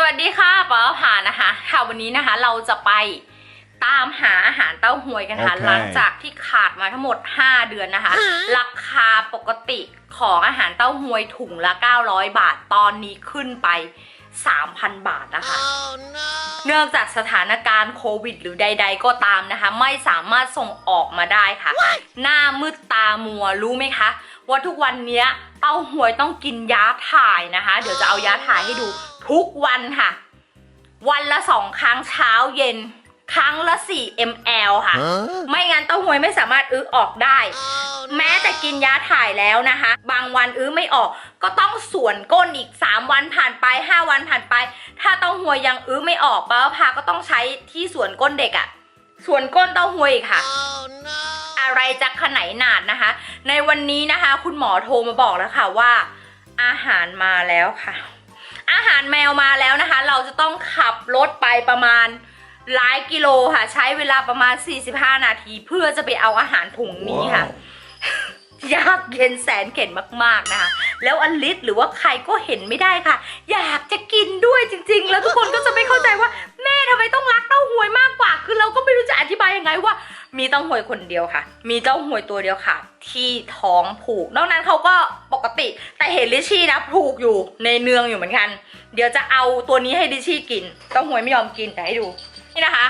สวัสดีค่ะป๋าผ่านนะคะค่ะวันนี้นะคะเราจะไปตามหาอาหารเต้าหวยกันค่ะโอเคหลังจากที่ขาดมาทั้งหมด 5 เดือนนะคะ ราคาปกติของอาหารเต้าหวยถุงละ 900 บาทตอนนี้ขึ้นไป 3,000 บาทนะคะเนื่องจากสถานการณ์โควิด หรือใด ๆ ก็ตามนะคะ ไม่สามารถส่งออกมาได้ค่ะหน้ามืดตามัวรู้ไหมคะ ว่าทุกวันเนี้ยเต้าหวยต้องกินยาถ่ายนะคะ เดี๋ยวจะเอายาถ่ายให้ดูทุกวันค่ะ วันละสองครั้งเช้าเย็นครั้งละ 4 ml ค่ะ ไม่งั้นเต้าหวยไม่สามารถอื้อออกได้ แม้แต่กินยาถ่ายแล้วนะคะ บางวันอื้อไม่ออก ก็ต้องส่วนก้นอีก 3 วันผ่านไป 5 วันผ่านไป ถ้าเต้าหวยยังอื้อไม่ออกป้าพาก็ต้องใช้ที่ส่วนก้นเด็กอะส่วนก้นเต้าหวยอีกค่ะอะไรจะขนายหนาดนะคะ ในวันนี้นะคะ คุณหมอโทรมาบอกแล้วค่ะว่า อาหารมาแล้วค่ะ อาหารแมวมาแล้วนะคะ เราจะต้องขับรถไปประมาณหลายกิโลค่ะ ใช้เวลาประมาณ 45 นาที เพื่อจะไปเอาอาหารถุงนี้ค่ะ ยากเย็นแสนเข็นมากๆนะคะแล้วอลิสหรือว่าใครก็เห็นไม่ได้ค่ะ อยากจะกินด้วยจริง ๆ แล้วทุกคนก็จะไม่เข้าใจว่า แม่ทำไมต้องรักเต้าหวยมากกว่า คือเราก็ไม่รู้จะอธิบายยังไงว่า มีเต้าหวยคนเดียวค่ะ มีเต้าหวยตัวเดียวค่ะ ที่ท้องผูก นอกนั้นเขาก็ปกติ แต่เห็นลิชชี่นะผูกอยู่ในเนืองอยู่เหมือนกัน เดี๋ยวจะเอาตัวนี้ให้ลิชชี่กินเต้าหวยไม่ยอมกินแต่ให้ดูนี่นะคะ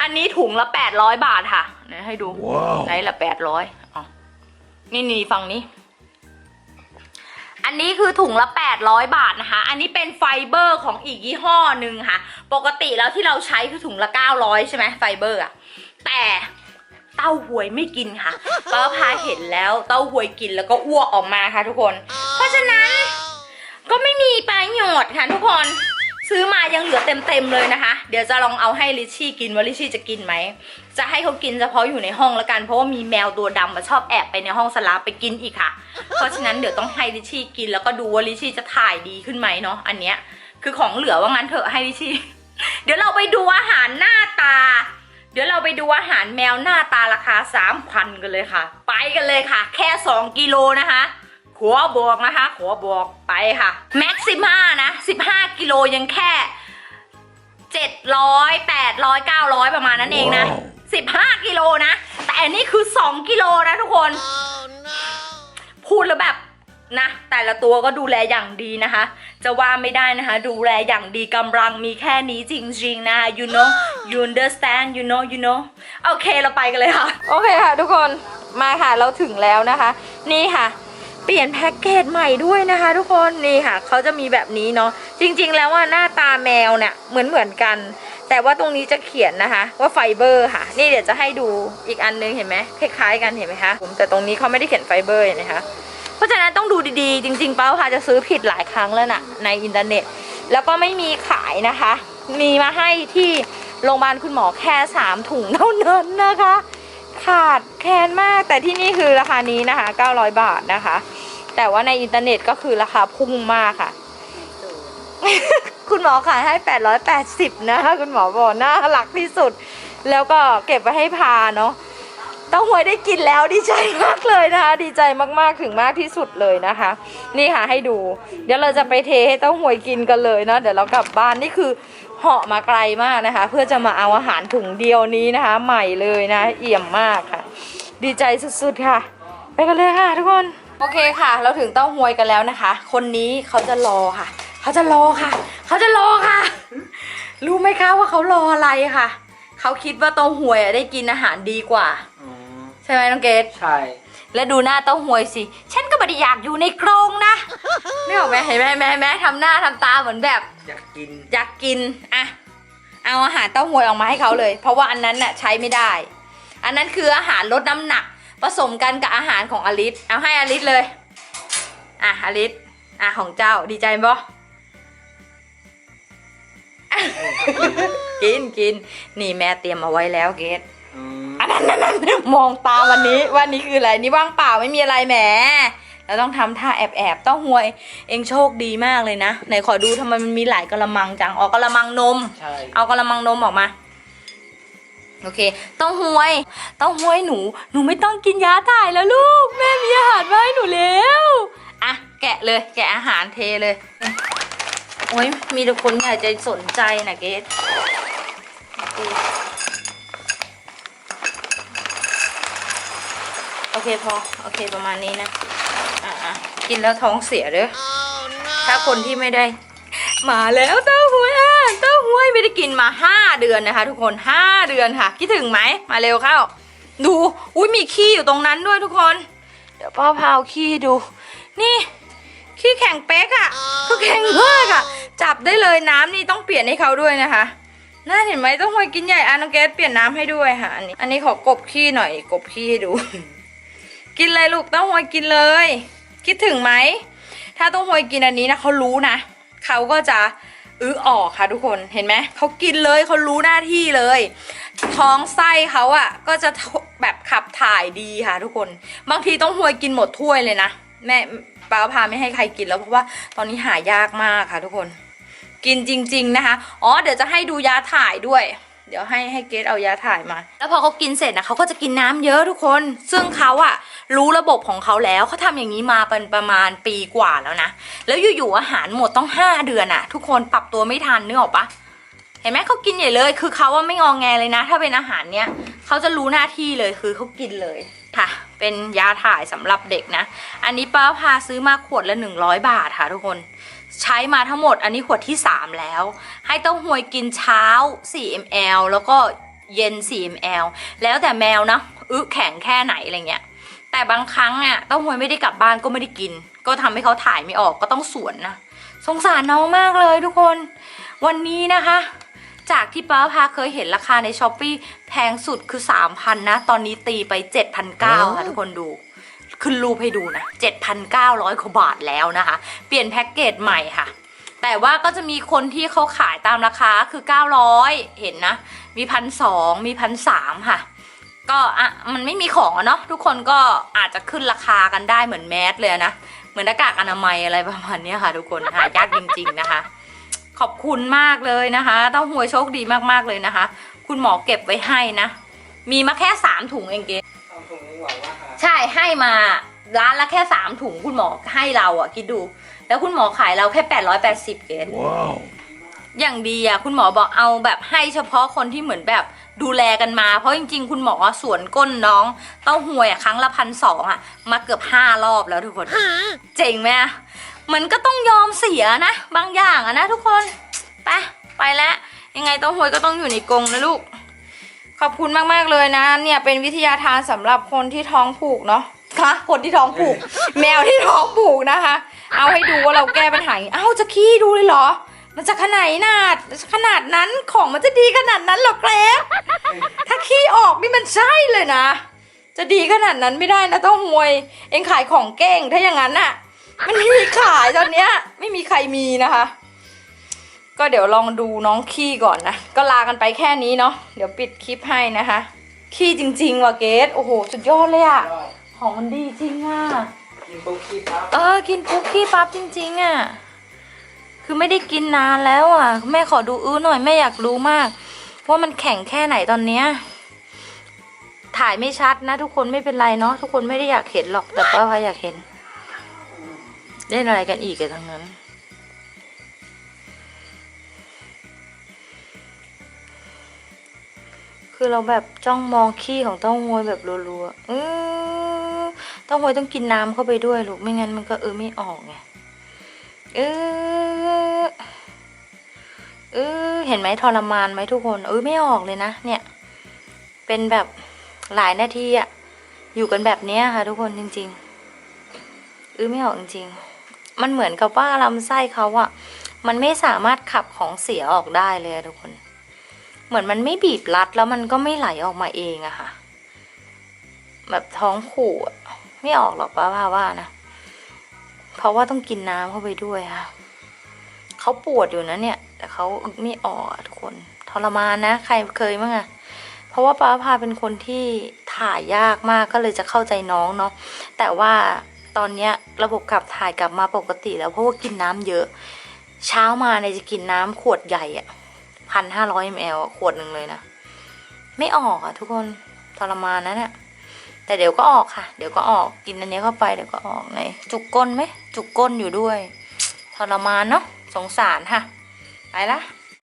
อันนี้ถุงละ 800 บาทค่ะไหนให้ดูว้าวไหนละ 800อ๋อ นี่นี่ฝั่งนี้ อันนี้คือถุงละ 800 บาทนะคะ อันนี้เป็นไฟเบอร์ของอีกยี่ห้อหนึ่งค่ะ ปกติแล้วที่เราใช้คือถุงละ 900 ใช่ไหมไฟเบอร์อะแต่เต้าหวยไม่กินค่ะป้าพาเห็นแล้วเต้าหวยกินแล้วก็อ้วกออกมาค่ะทุกคน เพราะฉะนั้นก็ไม่มีประโยชน์ค่ะทุกคน ซื้อมายังเหลือเต็มๆเลยนะคะ เดี๋ยวจะลองเอาให้ลิชชี่กินว่าลิชชี่จะกินไหม จะให้เขากินเฉพาะอยู่ในห้องละกัน เพราะว่ามีแมวตัวดำมาชอบแอบไปในห้องสลาไปกินอีกค่ะ เพราะฉะนั้นเดี๋ยวต้องให้ลิชชี่กินแล้วก็ดูว่าลิชชี่จะถ่ายดีขึ้นไหมเนาะ อันเนี้ยคือของเหลือว่างั้นเถอะให้ลิชชี่ เดี๋ยวเราไปดูอาหารหน้าตา เดี๋ยวเราไปดูอาหารแมวหน้าตาราคาสามพันกันเลยค่ะ ไปกันเลยค่ะ แค่สองกิโลนะคะ ขัวบวกนะคะขัวบวกไปค่ะแม็กซิม่านะสิบห้ากิโลยังแค่เจ็ดร้อยแปดร้อยเก้าร้อยประมาณนั้นเองนะว้าวสิบห้ากิโลนะ แต่อันนี้คือสองกิโลนะทุกคน พูดแล้วแบบนะ แต่ละตัวก็ดูแลอย่างดีนะคะ จะว่าไม่ได้นะคะ ดูแลอย่างดีกำลังมีแค่นี้จริงๆนะคะ you know you understand you know you know โอเคเราไปกันเลยค่ะ โอเคค่ะทุกคนมาค่ะเราถึงแล้วนะคะ นี่ค่ะ เปลี่ยนแพ็กเกจใหม่ด้วยนะคะ ทุกคนนี่ค่ะเขาจะมีแบบนี้เนาะจริงๆแล้วว่าหน้าตาแมวเนี่ยเหมือนเหมือนกัน แต่ว่าตรงนี้จะเขียนนะคะ ว่าไฟเบอร์ค่ะ นี่เดี๋ยวจะให้ดูอีกอันนึงเห็นไหมคล้ายๆกันเห็นไหมคะแต่ตรงนี้เขาไม่ได้เขียนไฟเบอร์เห็นไหมคะเพราะฉะนั้นต้องดูดีๆ จริงๆ เป้าค่ะจะซื้อผิดหลายครั้งแล้วนะในอินเทอร์เน็ต แล้วก็ไม่มีขายนะคะ มีมาให้ที่โรงพยาบาลคุณหมอแค่สามถุงเท่านั้นนะคะ ขาดแคลนมากแต่ที่นี่คือราคานี้นะคะ 900 บาทนะคะ แต่ว่าในอินเทอร์เน็ตก็คือราคาพุ่งมากค่ะ คุณหมอขายให้ 880 นะคะ คุณหมอบอกน่ารักที่สุด แล้วก็เก็บไว้ให้พาเนาะ เต้าหวยได้กินแล้วดีใจมากเลยนะคะ ดีใจมากๆถึงมากที่สุดเลยนะคะ นี่ค่ะให้ดู เดี๋ยวเราจะไปเทให้เต้าหวยกินกันเลยเนาะเดี๋ยวเรากลับบ้านนี่คือเหาะมาไกลมากนะคะ เพื่อจะมาเอาอาหารถุงเดียวนี้นะคะ ใหม่เลยนะ เอี่ยมมากค่ะ ดีใจสุดๆค่ะ ไปกันเลยค่ะทุกคน โอเคค่ะ เราถึงเต้าหวยกันแล้วนะคะ คนนี้เขาจะรอค่ะ เขาจะรอค่ะ เขาจะรอค่ะ รู้ไหมคะว่าเขารออะไรค่ะ เขาคิดว่าเต้าหวยอะได้กินอาหารดีกว่า ใช่ไหมน้องเกดใช่ แล้วดูหน้าเต้าหวยสิ ฉันก็ไม่ได้อยากอยู่ในกรงนะไม่ออกไหมเห็นไหมเห็นไหมเห็นไหมทำหน้าทำตาเหมือนแบบ อยากกิน อยากกินอะเอาอาหารเต้าหวยออกมาให้เขาเลย เพราะว่าอันนั้นน่ะใช้ไม่ได้ อันนั้นคืออาหารลดน้ำหนัก ผสมกันกับอาหารของอลิสเอาให้อลิสเลย อะอลิสอะของเจ้าดีใจปะกินกิน นี่แม่เตรียมเอาไว้แล้วเกดอืมอันนั้นนั่นนั่น มองตาวันนี้วันนี้คืออะไรนี่ว่างเปล่าไม่มีอะไรแหมเราต้องทำท่าแอบแอบๆเต้าหวย เองโชคดีมากเลยนะไหนขอดูทำไมมันมีหลายกระมังจังออกกระมังนมใช่เอากระมังนมออกมาโอเคเต้าหวยเต้าหวยหนู หนูไม่ต้องกินยาถ่ายแล้วลูก แม่มีอาหารมาให้หนูแล้วอะแกะเลย แกะอาหารเทเลย โอ้ยมีแต่คนอยากจะสนใจนะเกด โอเคโอเคพอ โอเคประมาณนี้นะ อะๆกินแล้วท้องเสียเด้อถ้าคนที่ไม่ได้ มาแล้วเต้าหวยอะเต้าหวยไม่ได้กินมาห้าเดือนนะคะ ทุกคนห้าเดือนค่ะ คิดถึงไหม มาเร็วเข้า ดู อุ้ยมีขี้อยู่ตรงนั้นด้วยทุกคน เดี๋ยวป้าพาวขี้ดู นี่ขี้แข็งเป๊กอะ่ะคือแข็งมากอะ่ะ จับได้เลยน้ำนี่ต้องเปลี่ยนให้เขาด้วยนะคะ น่าเห็นไหมต้องหวยกินใหญ่อาน้องเกสเปลี่ยนน้ำให้ด้วยค่ะ อันนี้ อันนี้ขอกบขี้หน่อย กบขี้ให้ดู กินเลยลูกเต้าหวยกินเลย คิดถึงไหม ถ้าเต้าหวยกินอันนี้นะเขารู้นะเขาก็จะอื้อออกค่ะทุกคนเห็นไหมเขากินเลยเขารู้หน้าที่เลย ท้องไส้เขาอะ่ะก็จะแบบขับถ่ายดีค่ะทุกคน บางทีต้องหวยกินหมดถ้วยเลยนะแม่ป้าพาไม่ให้ใครกินแล้วเพราะว่าตอนนี้หายากมากค่ะทุกคน กินจริง ๆนะคะ อ๋อเดี๋ยวจะให้ดูยาถ่ายด้วย เดี๋ยวให้ให้เกดเอายาถ่ายมา แล้วพอเขากินเสร็จนะเขาก็จะกินน้ำเยอะทุกคน ซึ่งเขาอะ รู้ระบบของเขาแล้วเขาทำอย่างนี้มาเป็นประมาณปีกว่าแล้วนะ แล้วอยู่ๆอาหารหมดต้องห้าเดือนอะทุกคนปรับตัวไม่ทันนึกออกปะเห็นไหมเขากินใหญ่เลย คือเขาว่าไม่งองแงเลยนะ ถ้าเป็นอาหารเนี้ยเขาจะรู้หน้าที่เลยคือเขากินเลยค่ะ เป็นยาถ่ายสำหรับเด็กนะ อันนี้ป้าพาซื้อมาขวดละ 100 บาทค่ะทุกคนใช้มาทั้งหมดอันนี้ขวดที่ 3 แล้ว ให้เต้าหวยกินเช้า 4 ml แล้วก็เย็น 4 ml แล้วแต่แมวนะอึแข็งแค่ไหนอะไรเงี้ย แต่บางครั้งอะเต้าหวยไม่ได้กลับบ้านก็ไม่ได้กิน ก็ทำให้เขาถ่ายไม่ออกก็ต้องสวนนะสงสารน้องมากเลยทุกคน วันนี้นะคะ จากที่ป้าพาเคยเห็นราคาในช้อปปีแพงสุดคือ 3,000 นะ ตอนนี้ตีไป 7,900ค่ะทุกคนดูขึ้นรูปให้ดูนะ 7,900กว่าบาทแล้วนะคะ เปลี่ยนแพ็กเกจใหม่ค่ะ แต่ว่าก็จะมีคนที่เขาขายตามราคาคือ 900 เห็นนะ มีพันสองมีพันสามค่ะ ก็อะมันไม่มีของอะเนาะทุกคนก็อาจจะขึ้นราคากันได้เหมือนแมสเลยนะ เหมือนหน้ากากอนามัยอะไรประมาณเนี้ยค่ะ ทุกคนหายากจริง ๆนะคะ ขอบคุณมากเลยนะคะเต้าหวยโชคดีมากๆเลยนะคะ คุณหมอเก็บไว้ให้นะ มีมาแค่สามถุงเองเกทำถุงนี้หวังว่าหาใช่ให้มาร้านละแค่สามถุงคุณหมอให้เราอะคิดดู แล้วคุณหมอขายเราแค่แปดร้อยแปดสิบเกต Wow. อย่างดีอะคุณหมอบอกเอาแบบให้เฉพาะคนที่เหมือนแบบดูแลกันมา เพราะจริง ๆ คุณหมอสวนก้นน้องเต้าหวยอะครั้งละพันสองอะ มาเกือบห้ารอบแล้วทุกคน เจ๋งไหมอะมันก็ต้องยอมเสียนะ บางอย่างอะนะทุกคนไปไปแล้วยังไงเต้าหวยก็ต้องอยู่ในกรงนะลูก ขอบคุณมากๆเลยนะ เนี่ยเป็นวิทยาทานสำหรับคนที่ท้องผูกเนาะคะคนที่ท้องผูก แมวที่ท้องผูกนะคะ เอาให้ดูว่าเราแก้ปัญหาอย่างนี้เอ้าจะขี้ดูเลยเหรอ มันจะขนาดนาดขนาดนั้นของมันจะดีขนาดนั้นเหรอแกรบถ้าขี้ออกนี่มันใช่เลยนะ จะดีขนาดนั้นไม่ได้นะต้องหวย เองขายของเก่งถ้าอย่างนั้นน่ะ มันไม่มีขายตอนเนี้ย ไม่มีใครมีนะคะ ก็เดี๋ยวลองดูน้องขี้ก่อนนะ ก็ลากันไปแค่นี้เนาะเดี๋ยวปิดคลิปให้นะคะ ขี้จริง ๆ ว่ะเกสโอ้โห สุดยอดเลยอะก็ของมันดีจริงอะกินปุ๊บขี้ปั๊บเออกินปุ๊บขี้ปั๊บจริง ๆอะ คือไม่ได้กินนานแล้วอะ แม่ขอดูอื้อหน่อยแม่อยากรู้มาก ว่ามันแข็งแค่ไหนตอนเนี้ยถ่ายไม่ชัดนะ ทุกคนไม่เป็นไรเนาะทุกคนไม่ได้อยากเห็นหรอกแต่ป้าพาอยากเห็นเล่นอะไรกันอีกกันทั้งนั้น คือเราแบบจ้องมองขี้ของเต้าหวยแบบรัวๆเออเต้าหวยต้องกินน้ำเข้าไปด้วยลูกไม่งั้นมันก็เออไม่ออกไงเออ เออเห็นไหมทรมานไหมทุกคน เออไม่ออกเลยนะ เนี่ย เป็นแบบหลายนาทีอะอยู่กันแบบนี้ค่ะ ทุกคนจริง ๆ เออไม่ออกจริง ๆ มันเหมือนกับว่าลำไส้เขาอะมันไม่สามารถขับของเสียออกได้เลยทุกคน เหมือนมันไม่บีบรัดแล้วมันก็ไม่ไหลออกมาเองอะค่ะ แบบท้องผูกไม่ออกหรอกป้าว่าว่านะ เพราะว่าต้องกินน้ำเข้าไปด้วยค่ะเขาปวดอยู่นะเนี่ย แต่เขาอึไม่ออกทุกคนทรมานนะ ใครเคยมั้งอะเพราะว่าป้าพาเป็นคนที่ถ่ายยากมากก็เลยจะเข้าใจน้องเนาะแต่ว่าตอนเนี้ยระบบขับถ่ายกลับมาปกติแล้วเพราะว่ากินน้ำเยอะ เช้ามาเนี่ยจะกินน้ำขวดใหญ่อะพันห้าร้อยมลขวดหนึ่งเลยนะ ไม่ออกอะทุกคนทรมานนะเนี่ยแต่เดี๋ยวก็ออกค่ะ เดี๋ยวก็ออกกินอันนี้เข้าไปเดี๋ยวก็ออกไหนจุกก้นไหมจุกก้นอยู่ด้วยทรมานเนาะสงสารค่ะ ไปละ